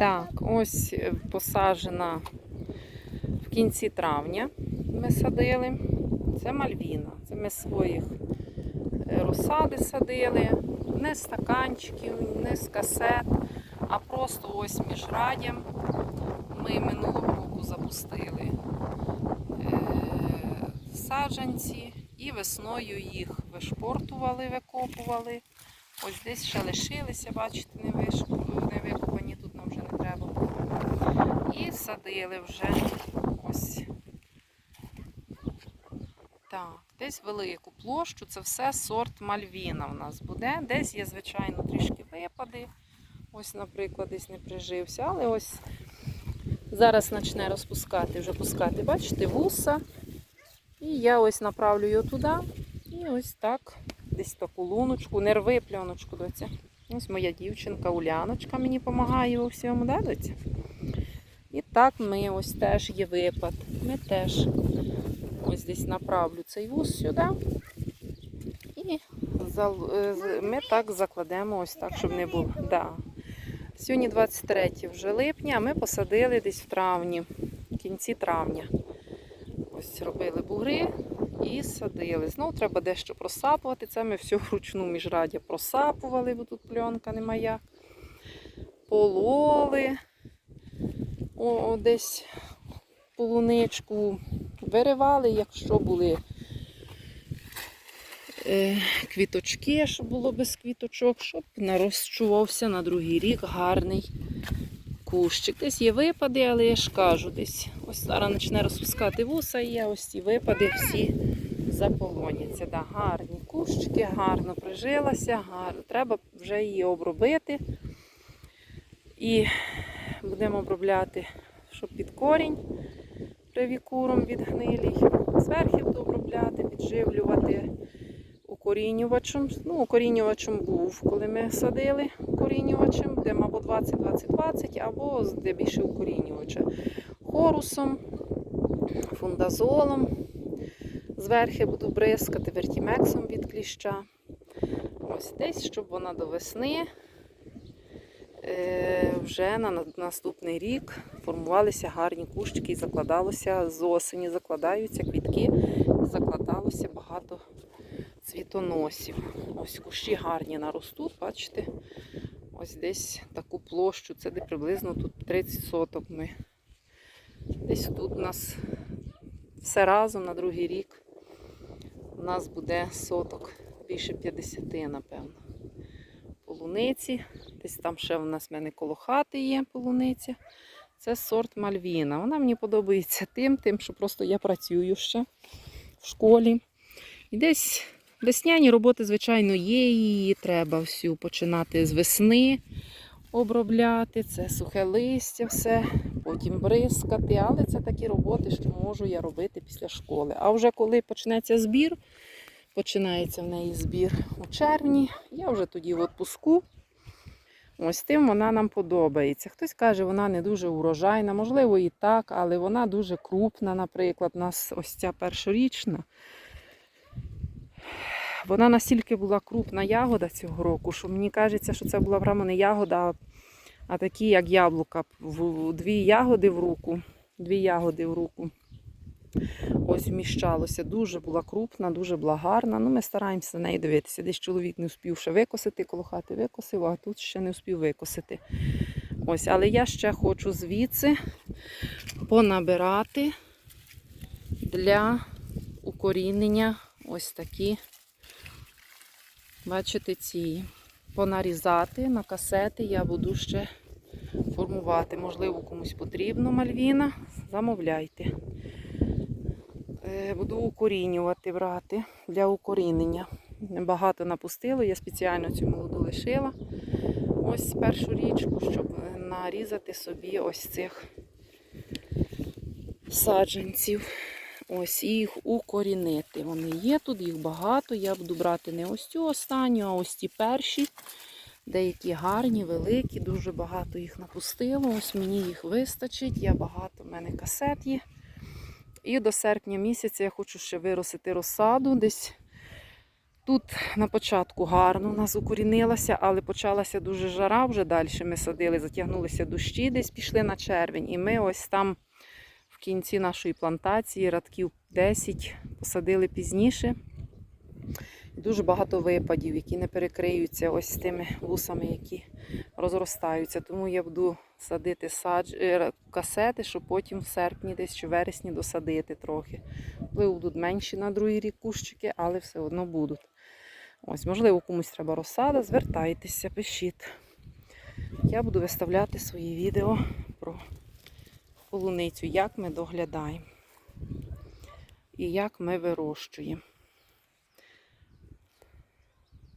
Так, ось е, посаджена в кінці травня. Ми садили. Це мальвіна. Це ми своїх е, розсади садили. Не з стаканчиків, не з касет, а просто ось між радям. Ми минулого року запустили е, саджанці і весною їх вишпортували, викопували. Ось десь ще лишилися, бачите, не, вишку- не викопані, тут нам вже не треба. було. Садили вже ось. Так, десь велику площу, це все сорт Мальвіна у нас буде. Десь є, звичайно, трішки випади. Ось, наприклад, десь не прижився, але ось зараз почне розпускати, вже пускати, бачите, вуса. І я ось направлю його туди. І ось так, десь таку луночку, не рви. Ось моя дівчинка Уляночка мені допомагає у всьому, да, доця? Так ми ось теж є випад. Ми теж ось десь направлю цей вуз сюди. І е, ми так закладемо ось так, щоб не було. Да. Сьогодні 23 вже липня, а ми посадили десь в травні, в кінці травня. Ось робили бугри і садили. Знову треба дещо просапувати. Це ми все вручну міжрадя просапували, бо тут пленка нема як. Пололи. О, десь полуничку виривали, якщо були е, квіточки, щоб було без квіточок, щоб нарощувався на другий рік гарний кущик. Десь є випади, але я ж кажу, десь ось зараз почне розпускати вуса, і я ось ці випади всі заполоняться. Да, гарні кущики, гарно прижилася, гарно. Треба вже її обробити. І будемо обробляти, щоб під корінь привікуром від гнилій. Зверхів обробляти, підживлювати укорінювачем. Ну, укорінювачем був, коли ми садили укорінювачем, де або 20-20-20, або де більше укорінювача. Хорусом, фундазолом. Зверхи буду бризкати вертімексом від кліща. Ось десь, щоб вона до весни вже на на- наступний рік формувалися гарні кущики і закладалося з осені, закладаються квітки, закладалося багато цвітоносів. Ось кущі гарні наростуть, бачите? Ось десь таку площу, це де приблизно тут 30 соток ми. Десь тут у нас все разом на другий рік. У нас буде соток більше 50, напевно. Полуниці. Десь там ще у нас в мене коло хати є полуниця. Це сорт Мальвіна. Вона мені подобається тим, тим, що просто я працюю ще в школі. І десь весняні роботи, звичайно, є. Її треба всю починати з весни обробляти. Це сухе листя, все, потім бризкати. Але це такі роботи, що можу я робити після школи. А вже коли почнеться збір, починається в неї збір у червні, я вже тоді в відпуску. Ось тим вона нам подобається. Хтось каже, вона не дуже урожайна, можливо, і так, але вона дуже крупна, наприклад, у нас ось ця першорічна. Вона настільки була крупна ягода цього року, що мені кажеться, що це була прямо не ягода, а такі, як яблука. Дві ягоди в руку. Дві ягоди в руку. Ось вміщалося. Дуже була крупна, дуже була гарна. Ну, ми стараємося на неї дивитися. Десь чоловік не встиг ще викосити, коло хати викосив, а тут ще не встиг викосити. Ось, але я ще хочу звідси понабирати для укорінення ось такі, бачите, ці понарізати на касети. Я буду ще формувати. Можливо, комусь потрібно мальвіна. Замовляйте. Е, Буду укорінювати брати для укорінення. Багато напустило, я спеціально цю молоду лишила. Ось першу річку, щоб нарізати собі ось цих саджанців. Ось їх укорінити. Вони є тут, їх багато. Я буду брати не ось цю останню, а ось ті перші. Деякі гарні, великі, дуже багато їх напустило. Ось мені їх вистачить. Я багато, в мене касет є. І до серпня місяця я хочу ще виростити розсаду. Десь Тут на початку гарно у нас укорінилася, але почалася дуже жара вже далі. Ми садили, затягнулися дощі, десь пішли на червень. І ми ось там в кінці нашої плантації, радків 10, посадили пізніше. Дуже багато випадів, які не перекриються ось тими вусами, які розростаються. Тому я буду садити садж... е, касети, щоб потім в серпні десь чи вересні досадити трохи. Можливо, будуть менші на другий рік кущики, але все одно будуть. Ось, можливо, комусь треба розсада, звертайтеся, пишіть. Я буду виставляти свої відео про полуницю, як ми доглядаємо і як ми вирощуємо.